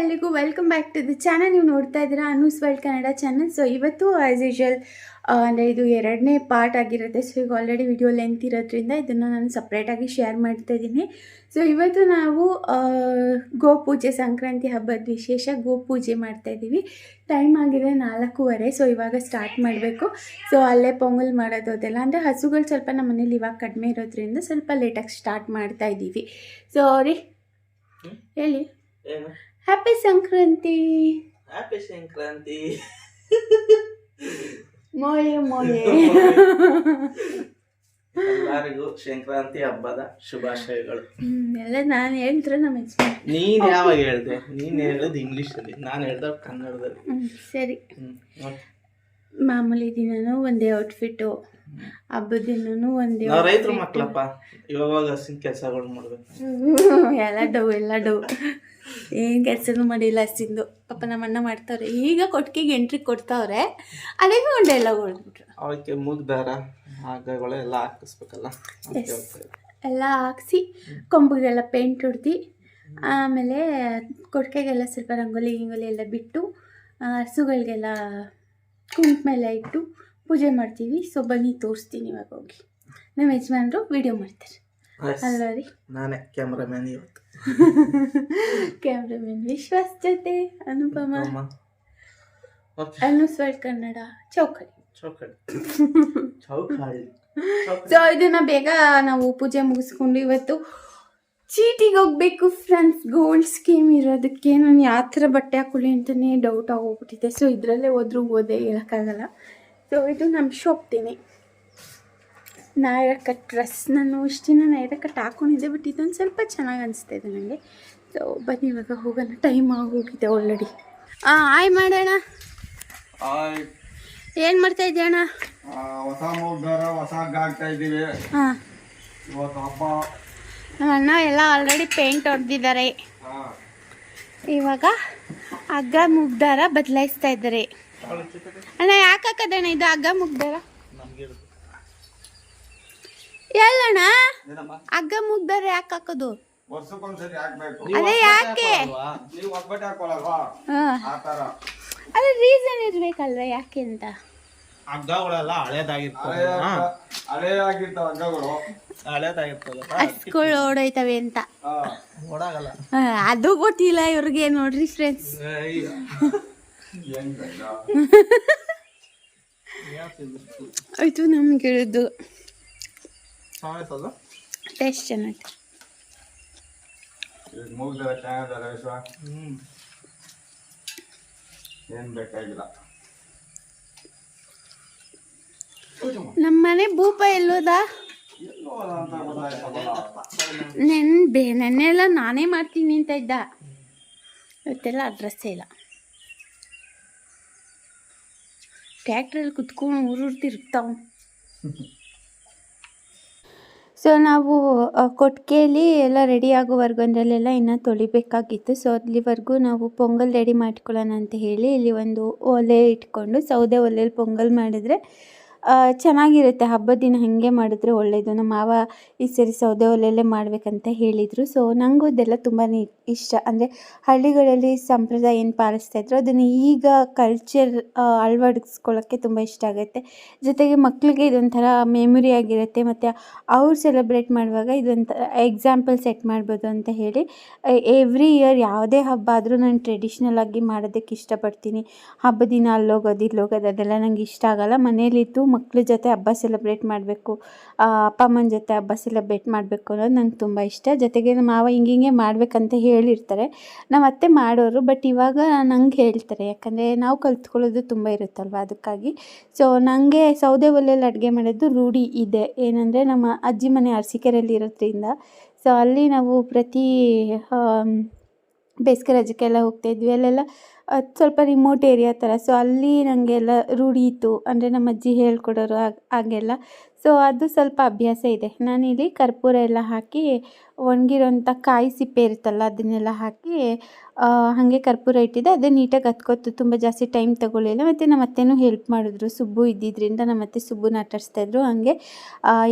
ಎಲ್ರಿಗೂ welcome back to the channel ನೀವು ನೋಡ್ತಾ ಇದ್ದೀರಾ Anu's world Kannada channel so ಇವತ್ತು ಆ್ಯಸ್ ಯೂಶುವಲ್ ಅಂದರೆ ಇದು ಎರಡನೇ ಪಾರ್ಟ್ ಆಗಿರುತ್ತೆ. ಸೊ ಈಗ ಆಲ್ರೆಡಿ ವಿಡಿಯೋ ಲೆಂತ್ ಇರೋದ್ರಿಂದ ಇದನ್ನು ನಾನು ಸಪ್ರೇಟಾಗಿ ಶೇರ್ ಮಾಡ್ತಾ ಇದ್ದೀನಿ. ಸೊ ಇವತ್ತು ನಾವು ಗೋಪೂಜೆ ಸಂಕ್ರಾಂತಿ ಹಬ್ಬದ ವಿಶೇಷ ಗೋಪೂಜೆ ಮಾಡ್ತಾ ಇದ್ದೀವಿ. ಟೈಮ್ ಆಗಿದೆ ನಾಲ್ಕೂವರೆ ಸೊ ಇವಾಗ ಸ್ಟಾರ್ಟ್ ಮಾಡಬೇಕು. ಸೊ ಅಲ್ಲೇ ಪೊಂಗಲ್ ಮಾಡೋದು ಅದೆಲ್ಲ. ಅಂದರೆ ಹಸುಗಳು ಸ್ವಲ್ಪ ನಮ್ಮ ಮನೇಲಿ ಇವಾಗ ಕಡಿಮೆ ಇರೋದ್ರಿಂದ ಸ್ವಲ್ಪ ಲೇಟಾಗಿ ಸ್ಟಾರ್ಟ್ ಮಾಡ್ತಾ ಇದ್ದೀವಿ. ಸೊ ರೀ ಹೇಳಿ. ಹ್ಯಾಪಿ ಸಂಕ್ರಾಂತಿ ಹ್ಯಾಪಿ ಸಂಕ್ರಾಂತಿ ಮೋಳೆ ಮೋಳೆ ಎಲ್ಲರಿಗೂ ಸಂಕ್ರಾಂತಿ ಹಬ್ಬದ ಶುಭಾಶಯಗಳು. ಎಲ್ಲ ನಾನು ಹೇಳಿದ್ರೆ ನಮ್ಮ ಯಜಮಾನ್ ನೀನ್ ಯಾವಾಗ ಹೇಳ್ದೆ? ನೀನ್ ಹೇಳೋದು ಇಂಗ್ಲಿಷ್ ಅಲ್ಲಿ ನಾನು ಹೇಳ್ದ ಕನ್ನಡದಲ್ಲಿ. ಸರಿ. ಮಾಮೂಲಿ ದಿನನೂ ಒಂದೇ ಔಟ್ಫಿಟ್ಟು ಹಬ್ಬದ ದಿನನೂ ಒಂದೇ ನಾವ್ ರೈತರ. ಮಕ್ಳಪ್ಪ ಇವಾಗ ಹಸಿನ ಕೆಲಸಗಳು ಮಾಡ್ಬೇಕು. ಎಲ್ಲ ಡವ್ ಎಲ್ಲ ಡವ್ ಏನು ಕೆಲಸನೂ ಮಾಡಿಲ್ಲ ಅಷ್ಟಿಂದು. ಪಾಪ ನಮ್ಮ ಅಣ್ಣ ಮಾಡ್ತಾವ್ರೆ. ಈಗ ಕೊಟ್ಟಿಗೆ ಎಂಟ್ರಿ ಕೊಡ್ತಾವ್ರೆ. ಅದೇ ಒಂದು ಎಲ್ಲ ಹೊಡೆದ್ಬಿಟ್ರು ಅವಕ್ಕೆ ಮುಗ್ದಾರ ಹಾಗಗಳು ಎಲ್ಲ ಹಾಕಿಸ್ಬೇಕಲ್ಲ. ಎಲ್ಲ ಹಾಕ್ಸಿ ಕೊಂಬುಗೆಲ್ಲ ಪೇಂಟ್ ಹೊಡ್ದು ಆಮೇಲೆ ಕೊಟ್ಟಿಗೆಗೆಲ್ಲ ಸ್ವಲ್ಪ ರಂಗೋಲಿ ಗಿಂಗೋಲಿ ಎಲ್ಲ ಬಿಟ್ಟು ಹಸುಗಳಿಗೆಲ್ಲ ಕುಂಕುಮ ಎಲ್ಲ ಇಟ್ಟು ಪೂಜೆ ಮಾಡ್ತೀವಿ. ಸೊ ಬನ್ನಿ ತೋರಿಸ್ತೀನಿ ಇವಾಗ ಹೋಗಿ. ನಮ್ಮ ಯಜಮಾನರು ವಿಡಿಯೋ ಮಾಡ್ತಾರೆ. ಅಲ್ವಾ ರೀ ನಾನೇ ಕ್ಯಾಮ್ರಾಮ್ಯಾನ್ ಇವತ್ತು. ಕ್ಯಾಮ್ರಾಮನ್ ವಿಶ್ವಾಸ್ ಜೊತೆ ಅನುಪಮ. ಅಮ್ಮ. ಕನ್ನಡ ಚೌಕಡಿ. ಚೌಕಡಿ. ಚೌಕಾಳಿ ಸೊ ಇದನ್ನ ಬೇಗ ನಾವು ಪೂಜೆ ಮುಗಿಸ್ಕೊಂಡು ಇವತ್ತು ಚೀಟಿಗೆ ಹೋಗ್ಬೇಕು ಫ್ರೆಂಡ್ಸ್ ಗೋಲ್ಡ್ ಸ್ಕೀಮ್ ಇರೋದಕ್ಕೆ. ನಾನು ಯಾವ ಥರ ಬಟ್ಟೆ ಹಾಕೊಳ್ಳಿ ಅಂತಲೇ ಡೌಟ್ ಆಗೋಗ್ಬಿಟ್ಟಿದೆ. ಸೊ ಇದರಲ್ಲೇ ಹೋದ್ರೂ ಓದೇ ಹೇಳೋಕ್ಕಾಗಲ್ಲ. ಸೊ ಇದು ನಮ್ಮ ಶಾಪ್ತೀನಿ ನಾಯರ ಕಟ್ ಡ್ರೆಸ್ ನಾನು ಇಷ್ಟು ದಿನ ನಾಯರ ಕಟ್ ಹಾಕೊಂಡಿದ್ದೆ ಬಟ್ ಇದೊಂದು ಸ್ವಲ್ಪ ಚೆನ್ನಾಗಿ ಅನಿಸ್ತಾ ಇದೆ ನನಗೆ ಸೊ ಬನ್ನಿ ಇವಾಗ ಹೋಗೋಣ. ಟೈಮ್ ಆಗೋಗಿದೆ ಆಲ್ರೆಡಿ ಹಾಂ ಆಯ್ ಮಾಡೋಣ. ಏನು ಮಾಡ್ತಾ ಇದ್ದೀಯ ಅಣ್ಣ? ಹೊಸ ಮುಗ್ದಾರ ಹೊಸ ಇದ್ದೀವಿ. ಹಾಂ. ನಮ್ಮ ಅಣ್ಣ ಎಲ್ಲ ಆಲ್ರೆಡಿ ಪೇಂಟ್ ಹೊಡೆದಿದ್ದಾರೆ. ಇವಾಗ ಹಗ್ಗ ಮುಗ್ದಾರ ಬದಲಾಯಿಸ್ತಾ ಇದ್ದಾರೆ. ಅಣ್ಣ ಯಾಕೆ ಹಾಕದಣ್ಣ ಇದು ಹಗ್ಗ ಮುಗ್ದಾರ? ಏನಮ್ಮ? ಹಗ್ಗ ಮುಗ್ದಾರ ಯಾಕೆ ಹಾಕೋದು? ಅದೇ ಯಾಕೆ? ಅದೇ ರೀಸನ್ ಇರ್ಬೇಕಲ್ವ ಯಾಕೆ ಅಂತ? ಹಗ್ಗಗಳೆಲ್ಲ ಹಳೇದಾಗಿರ್ತವೆ ಹಗ್ಗಗಳು. ಹಸ್ಗಳು ಓಡೋಯ್ತವೆ ಅಂತ. ಓಡಾಗಲ್ಲ. ಅದು ಗೊತ್ತಿಲ್ಲ ಇವ್ರಿಗೆ ನೋಡ್ರಿ ಫ್ರೆಂಡ್ಸ್ ಆಯ್ತು ನಮ್ಗೆ ಇರೋದು ಟೇಸ್ಟ್ ಚೆನ್ನಾಗಿ ಈಗ ವಿಶ್ವ ಹ್ಮ್ ಏನು ಬೇಕಾಗಿಲ್ಲ ನಮ್ಮ ಮನೆ ಭೂಪ ಎಲ್ಲೋದ ನೆನ್ ಬೇ ನೆನ್ನೆಲ್ಲ ನಾನೇ ಮಾಡ್ತೀನಿ ಅಂತ ಇದ್ದ ಇವತ್ತೆಲ್ಲ ಅಡ್ರೆಸ್ಸೇ ಇಲ್ಲ ಟ್ಯಾಕ್ಟ್ರಲ್ಲಿ ಕುತ್ಕೊಂಡು ಊರೂರು ತಿರುಗ್ತಾವ ಸೊ ನಾವು ಕೊಟ್ಟಿಗೆಯಲ್ಲಿ ಎಲ್ಲ ರೆಡಿ ಆಗೋವರೆಗೂ ಇನ್ನೂ ತೊಳಿಬೇಕಾಗಿತ್ತು. ಸೊ ಅಲ್ಲಿವರೆಗೂ ನಾವು ಪೊಂಗಲ್ ರೆಡಿ ಮಾಡ್ಕೊಳ್ಳೋಣ ಅಂತ ಹೇಳಿ ಇಲ್ಲಿ ಒಂದು ಒಲೆ ಇಟ್ಕೊಂಡು ಸೌದೆ ಒಲೆಯಲ್ಲಿ ಪೊಂಗಲ್ ಮಾಡಿದ್ರೆ ಚೆನ್ನಾಗಿರುತ್ತೆ. ಹಬ್ಬದ ದಿನ ಹಾಗೆ ಮಾಡಿದ್ರೆ ಒಳ್ಳೆಯದು ನಮ್ಮ ಮಾವ ಈ ಸರಿ ಸೌದೆ ಒಲೆಯಲ್ಲೇ ಮಾಡಬೇಕಂತ ಹೇಳಿದರು. ಸೊ ನನಗೂ ಇದೆಲ್ಲ ತುಂಬಾ ಇಷ್ಟ. ಅಂದರೆ ಹಳ್ಳಿಗಳಲ್ಲಿ ಸಂಪ್ರದಾಯ ಏನು ಪಾಲಿಸ್ತಾ ಇದ್ರು ಅದನ್ನು ಈಗ ಕಲ್ಚರ್ ಅಳವಡಿಸ್ಕೊಳ್ಳೋಕ್ಕೆ ತುಂಬ ಇಷ್ಟ ಆಗುತ್ತೆ. ಜೊತೆಗೆ ಮಕ್ಕಳಿಗೆ ಇದೊಂಥರ ಮೆಮೊರಿ ಆಗಿರುತ್ತೆ. ಮತ್ತು ಅವ್ರು ಸೆಲೆಬ್ರೇಟ್ ಮಾಡುವಾಗ ಇದೊಂಥರ ಎಕ್ಸಾಂಪಲ್ ಸೆಟ್ ಮಾಡ್ಬೋದು ಅಂತ ಹೇಳಿ ಎವ್ರಿ ಇಯರ್ ಯಾವುದೇ ಹಬ್ಬ ಆದರೂ ನಾನು ಟ್ರೆಡಿಷ್ನಲ್ ಆಗಿ ಮಾಡೋದಕ್ಕೆ ಇಷ್ಟಪಡ್ತೀನಿ. ಹಬ್ಬದ ದಿನ ಅಲ್ಲೋಗೋದು, ಇಲ್ಲೋಗೋದು ಅದೆಲ್ಲ ನಂಗೆ ಇಷ್ಟ ಆಗಲ್ಲ. ಮನೇಲಿದ್ದು ಮಕ್ಳ ಜೊತೆ ಹಬ್ಬ ಸೆಲೆಬ್ರೇಟ್ ಮಾಡಬೇಕು ಅಪ್ಪ ಅಮ್ಮನ ಜೊತೆ ಹಬ್ಬ ಸೆಲೆಬ್ರೇಟ್ ಮಾಡಬೇಕು ಅನ್ನೋದು ನಂಗೆ ತುಂಬ ಇಷ್ಟ. ಜೊತೆಗೆ ನಮ್ಮ ಮಾವ ಹಿಂಗೆ ಹಿಂಗೆ ಮಾಡಬೇಕಂತ ಹೇಳಿರ್ತಾರೆ. ನಮ್ಮ ಅತ್ತೆ ಮಾಡೋರು ಬಟ್ ಇವಾಗ ನಂಗೆ ಹೇಳ್ತಾರೆ, ಯಾಕಂದರೆ ನಾವು ಕಲ್ತ್ಕೊಳ್ಳೋದು ತುಂಬ ಇರುತ್ತಲ್ವ ಅದಕ್ಕಾಗಿ. ಸೊ ನನಗೆ ಸೌದೆ ಒಲೆಯಲ್ಲಿ ಅಡುಗೆ ಮಾಡೋದು ರೂಢಿ ಇದೆ. ಏನಂದರೆ ನಮ್ಮ ಅಜ್ಜಿ ಮನೆ ಅರಸಿಕೆರೆಯಲ್ಲಿ ಇರೋದ್ರಿಂದ. ಸೊ ಅಲ್ಲಿ ನಾವು ಪ್ರತಿ ಬೇಸಿಗೆ ರಜಕ್ಕೆಲ್ಲ ಹೋಗ್ತಾಯಿದ್ವಿ ಅಲ್ಲೆಲ್ಲ ಅದು ಸ್ವಲ್ಪ ರಿಮೋಟ್ ಏರಿಯಾ ಥರ ಸೊ ಅಲ್ಲಿ ನನಗೆಲ್ಲ ರೂಢಿ ಇತ್ತು. ಅಂದರೆ ನಮ್ಮ ಅಜ್ಜಿ ಹೇಳ್ಕೊಡೋರು ಹಾಗ್- ಹಾಗೆಲ್ಲ. ಸೊ ಅದು ಸ್ವಲ್ಪ ಅಭ್ಯಾಸ ಇದೆ. ನಾನಿಲ್ಲಿ ಕರ್ಪೂರ ಎಲ್ಲ ಹಾಕಿ, ಒಣಗಿರೋಂಥ ಕಾಯಿ ಸಿಪ್ಪೆ ಇರುತ್ತಲ್ಲ, ಅದನ್ನೆಲ್ಲ ಹಾಕಿ ಹಾಗೆ ಕರ್ಪೂರ ಇಟ್ಟಿದ್ದೆ. ಅದೇ ನೀಟಾಗಿ ಹತ್ಕೊತು. ತುಂಬ ಜಾಸ್ತಿ ಟೈಮ್ ತಗೊಳ್ಳಿಲ್ಲ. ಮತ್ತು ನಮ್ಮ ಅತ್ತೆನೂ ಹೆಲ್ಪ್ ಮಾಡಿದ್ರು. ಸುಬ್ಬು ಇದ್ದಿದ್ದರಿಂದ ನಮ್ಮ ಅತ್ತೆ ಸುಬ್ಬು ಆಟಾಡಿಸ್ತಾ ಇದ್ರು. ಹಾಗೆ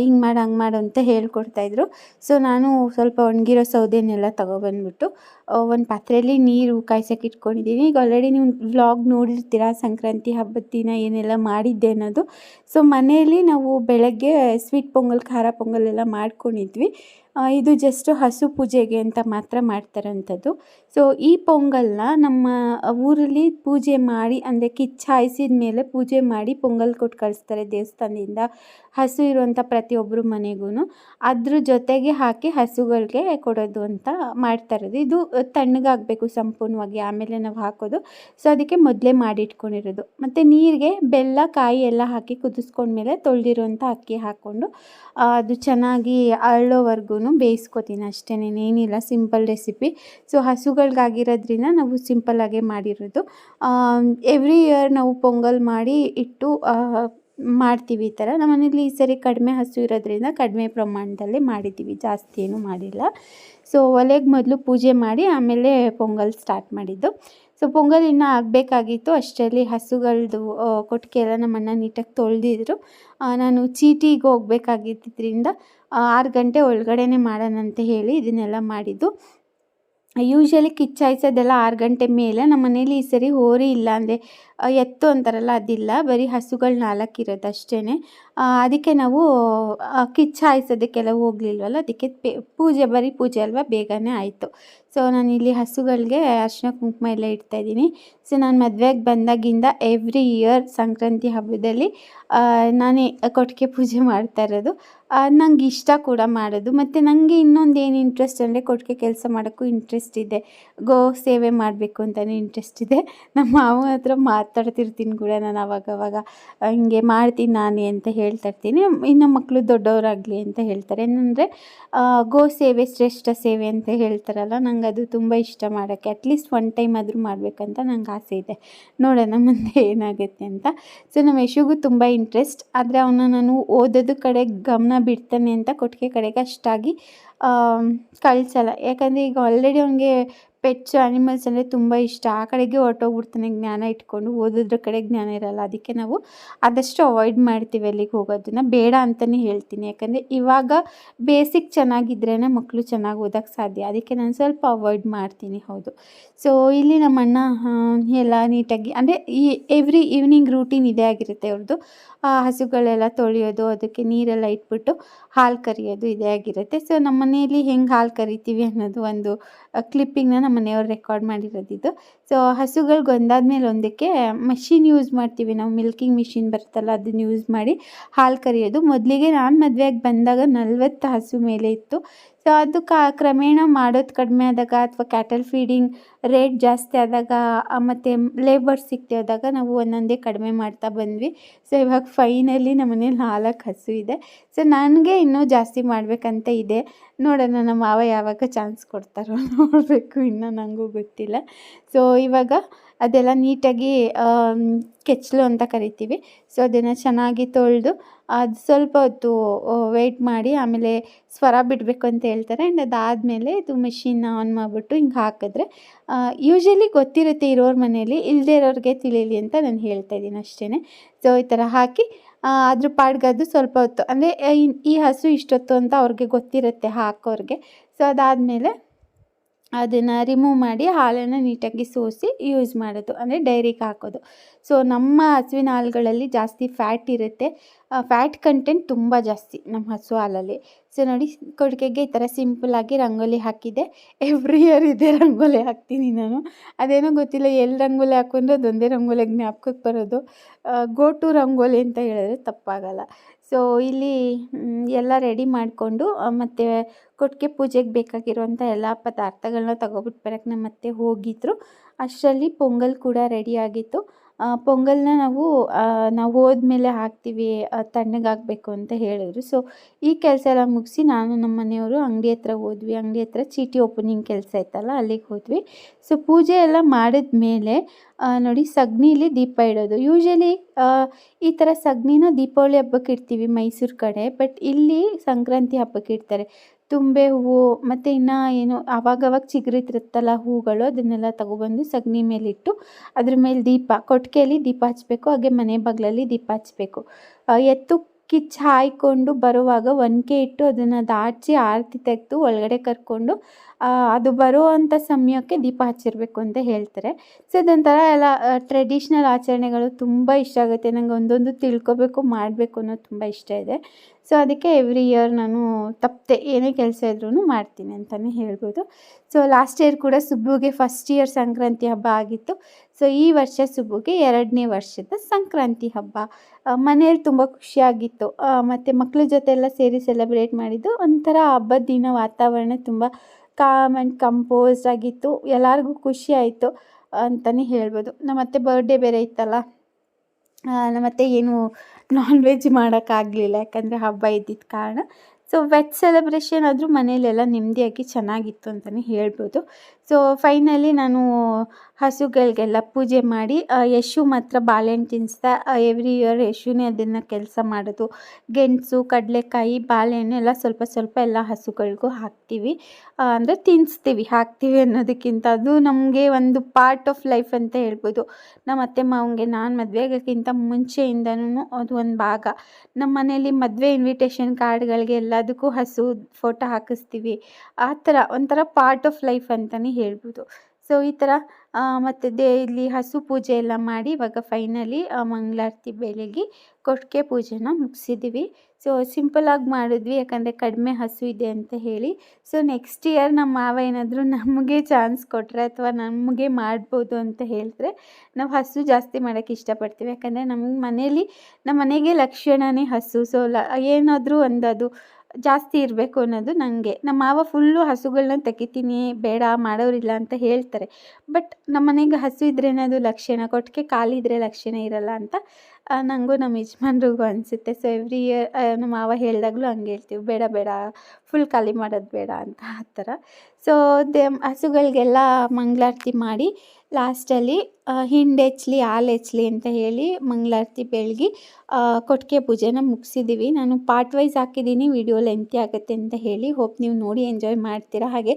ಹಿಂಗೆ ಮಾಡಿ, ಹಂಗೆ ಮಾಡು ಅಂತ ಹೇಳ್ಕೊಡ್ತಾಯಿದ್ರು ಸೊ ನಾನು ಸ್ವಲ್ಪ ಒಣಗಿರೋ ಸೌದೆನೆಲ್ಲ ತಗೊಬಂದ್ಬಿಟ್ಟು ಒಂದು ಪಾತ್ರೆಯಲ್ಲಿ ನೀರು ಕಾಯ್ಸೋಕೆ ಇಟ್ಕೊಂಡಿದ್ದೀನಿ. ಈಗ ಆಲ್ರೆಡಿ ನೀವು ವ್ಲಾಗ್ ನೋಡಿರ್ತೀರ ಸಂಕ್ರಾಂತಿ ಹಬ್ಬದ ದಿನ ಏನೆಲ್ಲ ಮಾಡಿದ್ದೆ ಅನ್ನೋದು. ಸೊ ಮನೆಯಲ್ಲಿ ನಾವು ಬೆಳಗ್ಗೆ ಸ್ವೀಟ್ ಪೊಂಗಲ್ ಖಾರ ಪೊಂಗಲ್ ಎಲ್ಲ ಮಾಡ್ಕೊಂಡಿದ್ವಿ. ಇದು ಜಸ್ಟ್ ಹಸು ಪೂಜೆಗೆ ಅಂತ ಮಾತ್ರ ಮಾಡ್ತಾರಂಥದ್ದು. ಸೊ ಈ ಪೊಂಗಲ್ನ ನಮ್ಮ ಊರಲ್ಲಿ ಪೂಜೆ ಮಾಡಿ, ಅಂದರೆ ಕಿಚ್ಚಾಯಿಸಿದ ಮೇಲೆ ಪೂಜೆ ಮಾಡಿ ಪೊಂಗಲ್ ಕೊಟ್ಟು ಕಳಿಸ್ತಾರೆ ದೇವಸ್ಥಾನದಿಂದ ಹಸು ಇರುವಂಥ ಪ್ರತಿಯೊಬ್ಬರು ಮನೆಗೂ ಅದ್ರ ಜೊತೆಗೆ ಹಾಕಿ ಹಸುಗಳಿಗೆ ಕೊಡೋದು ಅಂತ ಮಾಡ್ತಾ ಇರೋದು ಇದು ತಣ್ಣಗಾಗಬೇಕು ಸಂಪೂರ್ಣವಾಗಿ, ಆಮೇಲೆ ನಾವು ಹಾಕೋದು. ಸೊ ಅದಕ್ಕೆ ಮೊದಲೇ ಮಾಡಿಟ್ಕೊಂಡಿರೋದು. ಮತ್ತು ನೀರಿಗೆ ಬೆಲ್ಲ, ಕಾಯಿ ಎಲ್ಲ ಹಾಕಿ ಕುದಿಸ್ಕೊಂಡ್ಮೇಲೆ ತೊಳೆದಿರುವಂಥ ಅಕ್ಕಿ ಹಾಕ್ಕೊಂಡು ಅದು ಚೆನ್ನಾಗಿ ಅರಳೋವರೆಗೂ ಬೇಯಿಸ್ಕೊತೀನಿ. ಅಷ್ಟೇ ಏನಿಲ್ಲ ಸಿಂಪಲ್ ರೆಸಿಪಿ ಸೊ ಹಸುಗಳಿಗಾಗಿರೋದ್ರಿಂದ ನಾವು ಸಿಂಪಲ್ಲಾಗೇ ಮಾಡಿರೋದು. ಎವ್ರಿ ಇಯರ್ ನಾವು ಪೊಂಗಲ್ ಮಾಡಿ ಇಟ್ಟು ಮಾಡ್ತೀವಿ ಈ ಥರ. ನಮ್ಮನೇಲಿ ಈ ಸರಿ ಕಡಿಮೆ ಹಸು ಇರೋದ್ರಿಂದ ಕಡಿಮೆ ಪ್ರಮಾಣದಲ್ಲಿ ಮಾಡಿದ್ದೀವಿ. ಜಾಸ್ತಿ ಏನೂ ಮಾಡಿಲ್ಲ. ಸೊ ಒಲೆಗೆ ಮೊದಲು ಪೂಜೆ ಮಾಡಿ ಆಮೇಲೆ ಪೊಂಗಲ್ ಸ್ಟಾರ್ಟ್ ಮಾಡಿದ್ದು. ಸೊ ಪೊಂಗಲ್ ಇನ್ನೂ ಆಗಬೇಕಾಗಿತ್ತು. ಅಷ್ಟರಲ್ಲಿ ಹಸುಗಳದ್ದು ಕೊಟ್ಟಿಗೆ ಎಲ್ಲ ನಮ್ಮ ಅಣ್ಣ ನೀಟಾಗಿ ತೊಳೆದಿದ್ರು. ನಾನು ಚೀಟಿಗೆ ಹೋಗ್ಬೇಕಾಗಿದ್ದರಿಂದ ಆರು ಗಂಟೆ ಒಳಗಡೆನೆ ಮಾಡೋಣ ಅಂತ ಹೇಳಿ ಇದನ್ನೆಲ್ಲ ಮಾಡಿದ್ದು. ಯೂಶ್ವಲಿ ಕಿಚ್ಚಾಯಿಸೋದೆಲ್ಲ ಆರು ಗಂಟೆ ಮೇಲೆ. ನಮ್ಮ ಮನೇಲಿ ಈ ಸರಿ ಹೋರಿ ಇಲ್ಲ ಅಂದರೆ ಎತ್ತು ಅಂತಾರಲ್ಲ, ಅದಿಲ್ಲ. ಬರೀ ಹಸುಗಳು ನಾಲ್ಕು ಇರೋದು ಅಷ್ಟೇ ಅದಕ್ಕೆ ನಾವು ಕಿಚ್ಚಾಯಿಸೋದಕ್ಕೆಲ್ಲ ಹೋಗ್ಲಿಲ್ವಲ್ಲ? ಅದಕ್ಕೆ ಪೂಜೆ, ಬರೀ ಪೂಜೆ ಅಲ್ವಾ? ಬೇಗನೆ ಆಯಿತು. ಸೊ ನಾನು ಇಲ್ಲಿ ಹಸುಗಳಿಗೆ ಅರಿಶಿನ ಕುಂಕುಮ ಎಲ್ಲ ಇಡ್ತಾಯಿದ್ದೀನಿ ಸೊ ನಾನು ಮದುವೆಗೆ ಬಂದಾಗಿಂದ ಎವ್ರಿ ಇಯರ್ ಸಂಕ್ರಾಂತಿ ಹಬ್ಬದಲ್ಲಿ ನಾನೇ ಕೊಟ್ಟಿಗೆ ಪೂಜೆ ಮಾಡ್ತಾ ಇರೋದು. ನಂಗೆ ಇಷ್ಟ ಕೂಡ ಮಾಡೋದು. ಮತ್ತು ನನಗೆ ಇನ್ನೊಂದು ಏನು ಇಂಟ್ರೆಸ್ಟ್ ಅಂದರೆ ಕೊಟ್ಟಿಗೆ ಕೆಲಸ ಮಾಡೋಕ್ಕೂ ಇಂಟ್ರೆಸ್ಟ್ ಇದೆ. ಗೋ ಸೇವೆ ಮಾಡಬೇಕು ಅಂತಲೇ ಇಂಟ್ರೆಸ್ಟ್ ಇದೆ. ನಮ್ಮ ಮಾವ ಹತ್ರ ಮಾತಾಡ್ತಿರ್ತೀನಿ ಕೂಡ ನಾನು ಅವಾಗವಾಗ ಹಿಂಗೆ ಮಾಡ್ತೀನಿ ನಾನೇ ಅಂತ ಹೇಳ್ತಾ ಇರ್ತೀನಿ. ಇನ್ನು ಮಕ್ಕಳು ದೊಡ್ಡವರಾಗಲಿ ಅಂತ ಹೇಳ್ತಾರೆ. ಏನಂದರೆ ಗೋ ಸೇವೆ, ಶ್ರೇಷ್ಠ ಸೇವೆ ಅಂತ ಹೇಳ್ತಾರಲ್ಲ, ನಂಗೆ ಅದು ತುಂಬ ಇಷ್ಟ ಮಾಡೋಕ್ಕೆ. ಅಟ್ಲೀಸ್ಟ್ ಒನ್ ಟೈಮ್ ಆದರೂ ಮಾಡಬೇಕಂತ ನಂಗೆ ಆಸೆ ಇದೆ. ನೋಡೋಣ ಮುಂದೆ ಏನಾಗುತ್ತೆ ಅಂತ. ಸೊ ನಮ್ಮ ಯಶುಗೂ ತುಂಬ ಇಂಟ್ರೆಸ್ಟ್ ಆದರೆ ಅವನ ನಾನು ಓದೋದು ಕಡೆ ಗಮನ ಬಿಡ್ತಾನೆ ಅಂತ ಕೊಟ್ಟಿಗೆ ಕಡೆಗೆ ಅಷ್ಟಾಗಿ ಕಳಿಸಲ್ಲ. ಯಾಕಂದರೆ ಈಗ ಆಲ್ರೆಡಿ ಅವನಿಗೆ ಪೆಟ್ಸ್ ಆ್ಯನಿಮಲ್ಸ್ ಅಂದರೆ ತುಂಬ ಇಷ್ಟ. ಆ ಕಡೆಗೆ ಹೊರಟೋಗ್ಬಿಡ್ತಾನೆ ಜ್ಞಾನ ಇಟ್ಕೊಂಡು. ಓದೋದ್ರ ಕಡೆ ಜ್ಞಾನ ಇರಲ್ಲ. ಅದಕ್ಕೆ ನಾವು ಆದಷ್ಟು ಅವಾಯ್ಡ್ ಮಾಡ್ತೀವಿ ಅಲ್ಲಿಗೆ ಹೋಗೋದನ್ನು. ಬೇಡ ಅಂತಲೇ ಹೇಳ್ತೀನಿ. ಯಾಕಂದರೆ ಇವಾಗ ಬೇಸಿಕ್ ಚೆನ್ನಾಗಿದ್ರೇ ಮಕ್ಕಳು ಚೆನ್ನಾಗಿ ಓದೋಕ್ಕೆ ಸಾಧ್ಯ. ಅದಕ್ಕೆ ನಾನು ಸ್ವಲ್ಪ ಅವಾಯ್ಡ್ ಮಾಡ್ತೀನಿ. ಹೌದು. ಸೊ ಇಲ್ಲಿ ನಮ್ಮ ಅಣ್ಣ ಎಲ್ಲ ನೀಟಾಗಿ ಅಂದರೆ ಈ ಎವ್ರಿ ಈವ್ನಿಂಗ್ ರೂಟೀನ್ ಇದೇ ಆಗಿರುತ್ತೆ ಅವ್ರದ್ದು ಹಸುಗಳೆಲ್ಲ ತೊಳೆಯೋದು, ಅದಕ್ಕೆ ನೀರೆಲ್ಲ ಇಟ್ಬಿಟ್ಟು ಹಾಲು ಕರಿಯೋದು ಇದೇ ಆಗಿರುತ್ತೆ. ಸೊ ನಮ್ಮ ಮನೆಯಲ್ಲಿ ಹೆಂಗೆ ಹಾಲು ಕರಿತೀವಿ ಅನ್ನೋದು ಒಂದು ಕ್ಲಿಪ್ಪಿಂಗ್ನ ನಮ್ಮ ಮನೆಯವ್ರು ರೆಕಾರ್ಡ್ ಮಾಡಿರೋದಿದ್ದು ಸೊ ಹಸುಗಳ್ಗೆ ಒಂದಾದ್ಮೇಲೆ ಒಂದಕ್ಕೆ ಮಷಿನ್ ಯೂಸ್ ಮಾಡ್ತೀವಿ ನಾವು. ಮಿಲ್ಕಿಂಗ್ ಮಿಷಿನ್ ಬರುತ್ತಲ್ಲ ಅದನ್ನು ಯೂಸ್ ಮಾಡಿ ಹಾಲು ಕರಿಯೋದು. ಮೊದಲಿಗೆ ನಾನು ಮದುವೆಯಾಗಿ ಬಂದಾಗ ನಲ್ವತ್ತು ಹಸು ಮೇಲೆ ಇತ್ತು. ಸೊ ಅದು ಕ್ರಮೇಣ ಮಾಡೋದು ಕಡಿಮೆ ಆದಾಗ, ಅಥವಾ ಕ್ಯಾಟಲ್ ಫೀಡಿಂಗ್ ರೇಟ್ ಜಾಸ್ತಿ ಆದಾಗ ಮತ್ತು ಲೇಬರ್ ಸಿಗದೆ ಹೋದಾಗ ನಾವು ಒಂದೊಂದೇ ಕಡಿಮೆ ಮಾಡ್ತಾ ಬಂದ್ವಿ. ಸೊ ಇವಾಗ ಫೈನಲಿ ನಮ್ಮ ಮನೇಲಿ ನಾಲ್ಕು ಹಸು ಇದೆ. ಸೊ ನನಗೆ ಇನ್ನೂ ಜಾಸ್ತಿ ಮಾಡಬೇಕಂತ ಇದೆ. ನೋಡೋಣ ನಮ್ಮ ಮಾವ ಯಾವಾಗ ಚಾನ್ಸ್ ಕೊಡ್ತಾರೋ ನೋಡಬೇಕು, ಇನ್ನೂ ನನಗೂ ಗೊತ್ತಿಲ್ಲ. ಸೊ ಇವಾಗ ಅದೆಲ್ಲ ನೀಟಾಗಿ ಕೆಚ್ಚಲು ಅಂತ ಕರಿತೀವಿ. ಸೊ ಅದನ್ನು ಚೆನ್ನಾಗಿ ತೊಳೆದು, ಅದು ಸ್ವಲ್ಪ ಹೊತ್ತು ವೆಯ್ಟ್ ಮಾಡಿ, ಆಮೇಲೆ ಸ್ವರ ಬಿಡಬೇಕು ಅಂತ ಹೇಳ್ತಾರೆ. ಆ್ಯಂಡ್ ಅದಾದಮೇಲೆ ಇದು ಮೆಷಿನ್ನ ಆನ್ ಮಾಡಿಬಿಟ್ಟು ಹಿಂಗೆ ಹಾಕಿದ್ರೆ ಯೂಶ್ವಲಿ ಗೊತ್ತಿರುತ್ತೆ ಇರೋರ ಮನೆಯಲ್ಲಿ ಇಲ್ಲದೇ ಇರೋರಿಗೆ ತಿಳಿಯಲಿ ಅಂತ ನಾನು ಹೇಳ್ತಾ ಇದ್ದೀನಿ ಅಷ್ಟೇ ಸೊ ಈ ಥರ ಹಾಕಿ ಅದ್ರ ಪಾಡ್ಗೆ ಅದು ಸ್ವಲ್ಪ ಹೊತ್ತು, ಅಂದರೆ, ಈ ಹಸು ಇಷ್ಟೊತ್ತು ಅಂತ ಅವ್ರಿಗೆ ಗೊತ್ತಿರುತ್ತೆ ಹಾಕೋರಿಗೆ. ಸೊ ಅದಾದಮೇಲೆ ಅದನ್ನು ರಿಮೂವ್ ಮಾಡಿ ಹಾಲನ್ನು ನೀಟಾಗಿ ಸೋಸಿ ಯೂಸ್ ಮಾಡೋದು. ಅಂದರೆ ಡೈರಿಗೆ ಹಾಕೋದು. ಸೊ ನಮ್ಮ ಹಸುವಿನ ಹಾಲುಗಳಲ್ಲಿ ಜಾಸ್ತಿ ಫ್ಯಾಟ್ ಇರುತ್ತೆ. ಫ್ಯಾಟ್ ಕಂಟೆಂಟ್ ತುಂಬ ಜಾಸ್ತಿ ನಮ್ಮ ಹಸು ಹಾಲಲ್ಲಿ. ಸೊ ನೋಡಿ, ಕೊಡುಗೆಗೆ ಈ ಥರ ಸಿಂಪಲ್ಲಾಗಿ ರಂಗೋಲಿ ಹಾಕಿದೆ. ಎವ್ರಿ ಇಯರ್ ಇದೇ ರಂಗೋಲಿ ಹಾಕ್ತೀನಿ ನಾನು. ಅದೇನೋ ಗೊತ್ತಿಲ್ಲ ಎಲ್ಲಿ ರಂಗೋಲಿ ಹಾಕೊಂಡ್ರೆ ಅದೊಂದೇ ರಂಗೋಲಿ ಜ್ಞಾಪಕಕ್ಕೆ ಬರೋದು. ಗೋ ಟು ರಂಗೋಲಿ ಅಂತ ಹೇಳಿದ್ರೆ ತಪ್ಪಾಗಲ್ಲ. ಸೊ ಇಲ್ಲಿ ಎಲ್ಲ ರೆಡಿ ಮಾಡಿಕೊಂಡು ಮತ್ತು ಕೊಟ್ಟಿಗೆ ಪೂಜೆಗೆ ಬೇಕಾಗಿರುವಂಥ ಎಲ್ಲ ಪದಾರ್ಥಗಳನ್ನ ತಗೊಬಿಟ್ಟು ಬರೋಕ್ಕೆ ನಮ್ಮ ಅತ್ತೆ ಹೋಗಿದ್ರು. ಅಷ್ಟರಲ್ಲಿ ಪೊಂಗಲ್ ಕೂಡ ರೆಡಿ ಆಗಿತ್ತು. ಪೊಂಗಲ್ನ ನಾವು ನಾವು ಹೋದ್ಮೇಲೆ ಹಾಕ್ತೀವಿ ತಣ್ಣಗಾಗಬೇಕು ಅಂತ ಹೇಳಿದ್ರು. ಸೊ ಈ ಕೆಲಸ ಎಲ್ಲ ಮುಗಿಸಿ ನಾನು ನಮ್ಮ ಮನೆಯವರು ಅಂಗಡಿ ಹತ್ರ ಹೋದ್ವಿ. ಅಂಗಡಿ ಹತ್ರ ಚೀಟಿ ಓಪನಿಂಗ್ ಕೆಲಸ ಇತ್ತಲ್ಲ ಅಲ್ಲಿಗೆ ಹೋದ್ವಿ. ಸೊ ಪೂಜೆ ಎಲ್ಲ ಮಾಡಿದ ಮೇಲೆ ನೋಡಿ ಸಗಣಿಲಿ ದೀಪ ಇಡೋದು. ಯೂಶ್ವಲಿ ಈ ಥರ ಸಗಣಿನ ದೀಪಾವಳಿ ಹಬ್ಬಕ್ಕೆ ಇಡ್ತೀವಿ ಮೈಸೂರು ಕಡೆ ಬಟ್ ಇಲ್ಲಿ ಸಂಕ್ರಾಂತಿ ಹಬ್ಬಕ್ಕೆ ಇಡ್ತಾರೆ. ತುಂಬೆ ಹೂವು, ಮತ್ತು ಇನ್ನು ಏನು ಆವಾಗವಾಗ ಚಿಗುರಿತಿರುತ್ತಲ್ಲ ಹೂಗಳು, ಅದನ್ನೆಲ್ಲ ತಗೊಬಂದು ಸಗಣಿ ಮೇಲಿಟ್ಟು ಅದ್ರ ಮೇಲೆ ದೀಪ, ಕೊಟ್ಟಿಗೆಯಲ್ಲಿ ದೀಪ ಹಚ್ಚಬೇಕು ಹಾಗೆ ಮನೆ ಬಾಗಿಲಲ್ಲಿ ದೀಪ ಹಚ್ಚಬೇಕು ಎತ್ತು ಕಿಚ್ಚು ಹಾಯ್ಕೊಂಡು ಬರುವಾಗ ಒನಕೆ ಇಟ್ಟು ಅದನ್ನು ದಾಟಿಸಿ ಆರತಿ ತೆಗೆದು ಒಳಗಡೆ ಕರ್ಕೊಂಡು ಅದು ಬರುವಂಥ ಸಮಯಕ್ಕೆ ದೀಪ ಹಚ್ಚಿರಬೇಕು ಅಂತ ಹೇಳ್ತಾರೆ. ಸೊ ಅದೊಂಥರ ಎಲ್ಲ ಟ್ರೆಡಿಷ್ನಲ್ ಆಚರಣೆಗಳು ತುಂಬ ಇಷ್ಟ ಆಗುತ್ತೆ. ನನಗೆ ಒಂದೊಂದು ತಿಳ್ಕೊಬೇಕು, ಮಾಡಬೇಕು ಅನ್ನೋದು ತುಂಬ ಇಷ್ಟ ಇದೆ. ಸೊ ಅದಕ್ಕೆ ಎವ್ರಿ ಇಯರ್ ನಾನು ತಪ್ಪದೆ ಏನೇ ಕೆಲಸ ಇದ್ರೂ ಮಾಡ್ತೀನಿ ಅಂತಲೇ ಹೇಳ್ಬೋದು. ಸೊ ಲಾಸ್ಟ್ ಇಯರ್ ಕೂಡ ಸುಬ್ಬುಗೆ ಫಸ್ಟ್ ಇಯರ್ ಸಂಕ್ರಾಂತಿ ಹಬ್ಬ ಆಗಿತ್ತು. ಸೊ ಈ ವರ್ಷ ಸುಬ್ಬುಗೆ ಎರಡನೇ ವರ್ಷದ ಸಂಕ್ರಾಂತಿ ಹಬ್ಬ. ಮನೆಯಲ್ಲಿ ತುಂಬ ಖುಷಿಯಾಗಿತ್ತು. ಮತ್ತು ಮಕ್ಕಳ ಜೊತೆ ಎಲ್ಲ ಸೇರಿ ಸೆಲೆಬ್ರೇಟ್ ಮಾಡಿದ್ದು ಒಂಥರ ಹಬ್ಬದ ದಿನ ವಾತಾವರಣ ತುಂಬ ಕಾಮ್ ಆ್ಯಂಡ್ ಕಂಪೋಸ್ಡ್ ಆಗಿತ್ತು. ಎಲ್ಲರಿಗೂ ಖುಷಿ ಆಯಿತು ಅಂತಲೇ ಹೇಳ್ಬೋದು. ನಮ್ಮ ಅತ್ತೆ ಬರ್ಡೇ ಬೇರೆ ಇತ್ತಲ್ಲ? ಮತ್ತು ಏನು ನಾನ್ ವೆಜ್ ಮಾಡೋಕ್ಕಾಗಲಿಲ್ಲ, ಯಾಕಂದರೆ ಹಬ್ಬ ಇದ್ದಿದ್ದ ಕಾರಣ. ಸೊ ವೆಜ್ ಸೆಲೆಬ್ರೇಷನ್ ಆದರೂ ಮನೆಯಲ್ಲೆಲ್ಲ ನೆಮ್ಮದಿಯಾಗಿ ಚೆನ್ನಾಗಿತ್ತು ಅಂತಲೇ ಹೇಳ್ಬೋದು. ಸೊ ಫೈನಲಿ ನಾನು ಹಸುಗಳಿಗೆಲ್ಲ ಪೂಜೆ ಮಾಡಿ ಯಶು ಮಾತ್ರ ಬಾಳೆಹಣ್ಣು ತಿನ್ನಿಸ್ದೆ ಎವ್ರಿ ಇಯರ್ ಯಶುನೇ ಅದನ್ನು ಕೆಲಸ ಮಾಡೋದು. ಗೆಣಸು, ಕಡಲೆಕಾಯಿ, ಬಾಳೆಹಣ್ಣು ಎಲ್ಲ ಸ್ವಲ್ಪ ಸ್ವಲ್ಪ ಎಲ್ಲ ಹಸುಗಳಿಗೂ ಹಾಕ್ತೀವಿ. ಅಂದರೆ ತಿನ್ನಿಸ್ತೀವಿ ಹಾಕ್ತೀವಿ ಅನ್ನೋದಕ್ಕಿಂತ ಅದು ನಮಗೆ ಒಂದು ಪಾರ್ಟ್ ಆಫ್ ಲೈಫ್ ಅಂತ ಹೇಳ್ಬೋದು. ನಮ್ಮ ಅತ್ತೆ ಮಾವಂಗೆ ನಾನು ಮದುವೆ ಆಗೋಕ್ಕಿಂತ ಮುಂಚೆಯಿಂದನೂ ಅದು ಒಂದು ಭಾಗ. ನಮ್ಮ ಮನೇಲಿ ಮದುವೆ ಇನ್ವಿಟೇಷನ್ ಕಾರ್ಡ್ಗಳಿಗೆ ಎಲ್ಲದಕ್ಕೂ ಹಸು ಫೋಟೋ ಹಾಕಿಸ್ತೀವಿ. ಆ ಥರ, ಒಂಥರ ಪಾರ್ಟ್ ಆಫ್ ಲೈಫ್ ಅಂತಲೇ ಹೇಳ್ಬೋದು. ಸೊ ಈ ಥರ ಮತ್ತು ದೇ ಇಲ್ಲಿ ಹಸು ಪೂಜೆ ಎಲ್ಲ ಮಾಡಿ ಇವಾಗ ಫೈನಲಿ ಮಂಗಳಾರತಿ ಬೆಳಗ್ಗೆ ಕೊಟ್ಟಿಗೆ ಪೂಜೆನ ಮುಗಿಸಿದ್ವಿ. ಸೊ ಸಿಂಪಲಾಗಿ ಮಾಡಿದ್ವಿ, ಯಾಕಂದರೆ ಕಡಿಮೆ ಹಸು ಇದೆ ಅಂತ ಹೇಳಿ. ಸೊ ನೆಕ್ಸ್ಟ್ ಇಯರ್ ನಮ್ಮ ಮಾವ ಏನಾದರೂ ನಮಗೆ ಚಾನ್ಸ್ ಕೊಟ್ಟರೆ ಅಥವಾ ನಮಗೆ ಮಾಡ್ಬೋದು ಅಂತ ಹೇಳಿದ್ರೆ, ನಾವು ಹಸು ಜಾಸ್ತಿ ಮಾಡೋಕ್ಕೆ ಇಷ್ಟಪಡ್ತೀವಿ. ಯಾಕಂದರೆ ನಮಗೆ ಮನೇಲಿ ನಮ್ಮ ಮನೆಗೆ ಲಕ್ಷಣವೇ ಹಸು. ಸೊ ಲ, ಏನಾದರೂ ಒಂದು ಅದು ಜಾಸ್ತಿ ಇರಬೇಕು ಅನ್ನೋದು ನನಗೆ ನಮ್ಮ ಮಾವ ಫುಲ್ಲು ಹಸುಗಳನ್ನ ತೆಗಿತೀನಿ, ಬೇಡ ಮಾಡೋರಿಲ್ಲ ಅಂತ ಹೇಳ್ತಾರೆ. ಬಟ್ ನಮ್ಮ ಮನೆಗೆ ಹಸು ಇದ್ರೇ ಅದು ಲಕ್ಷಣ ಕೊಟ್ಟಿಗೆ ಕಾಲಿದ್ರೆ ಲಕ್ಷಣ ಇರಲ್ಲ ಅಂತ ನನಗೂ ನಮ್ಮ ಯಜಮಾನ್ರಿಗೂ ಅನಿಸುತ್ತೆ. ಸೊ ಎವ್ರಿ ಇಯರ್ ನಮ್ಮ ಮಾವ ಹೇಳಿದಾಗಲೂ ಹಂಗೆ ಹೇಳ್ತೀವಿ. ಬೇಡ ಬೇಡ ಫುಲ್ ಖಾಲಿ ಮಾಡೋದು ಬೇಡ ಅಂತ ಆ ಥರ. ಸೊ ದೇ, ಹಸುಗಳಿಗೆಲ್ಲ ಮಂಗಳಾರತಿ ಮಾಡಿ ಲಾಸ್ಟಲ್ಲಿ ಹಿಂಡು ಹೆಚ್ಲಿ ಹಾಲು ಹೆಚ್ಲಿ ಅಂತ ಹೇಳಿ ಮಂಗಳಾರತಿ ಬೆಳಗಿ ಕೊಟ್ಟಿಗೆ ಪೂಜೆನ ಮುಗಿಸಿದ್ದೀವಿ ನಾನು ಪಾರ್ಟ್ ವೈಸ್ ಹಾಕಿದ್ದೀನಿ ವಿಡಿಯೋ ಲೆಂತಿ ಆಗುತ್ತೆ ಅಂತ ಹೇಳಿ. ಹೋಪ್ ನೀವು ನೋಡಿ ಎಂಜಾಯ್ ಮಾಡ್ತೀರಾ. ಹಾಗೆ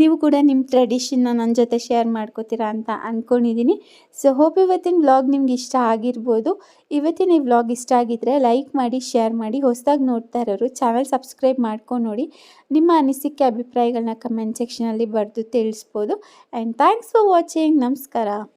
ನೀವು ಕೂಡ ನಿಮ್ಮ ಟ್ರೆಡಿಷನ್ನ ನನ್ನ ಜೊತೆ ಶೇರ್ ಮಾಡ್ಕೋತೀರಾ ಅಂತ ಅಂದ್ಕೊಂಡಿದ್ದೀನಿ ಸೊ ಹೋಪ್ ಇವತ್ತಿನ ವ್ಲಾಗ್ ನಿಮ್ಗೆ ಇಷ್ಟ ಆಗಿರ್ಬೋದು. ಇವತ್ತಿನ ಈ ವ್ಲಾಗ್ ಇಷ್ಟ ಆಗಿದ್ದರೆ ಲೈಕ್ ಮಾಡಿ ಶೇರ್ ಮಾಡಿ. ಹೊಸದಾಗಿ ನೋಡ್ತಾ ಇರೋರು ಚಾನಲ್ ಸಬ್ಸ್ಕ್ರೈಬ್ ಮಾಡ್ಕೊಂಡು ನೋಡಿ. ನಿಮ್ಮ ಅನಿಸಿಕೆ ಅಭಿಪ್ರಾಯಗಳನ್ನ ಕಮೆಂಟ್ ಸೆಕ್ಷನಲ್ಲಿ ಬರೆದು ತಿಳಿಸ್ಬೋದು. ಆ್ಯಂಡ್ ಥ್ಯಾಂಕ್ಸ್ ಫಾರ್ ವಾಚಿಂಗ್ ನಮಸ್ಕಾರ.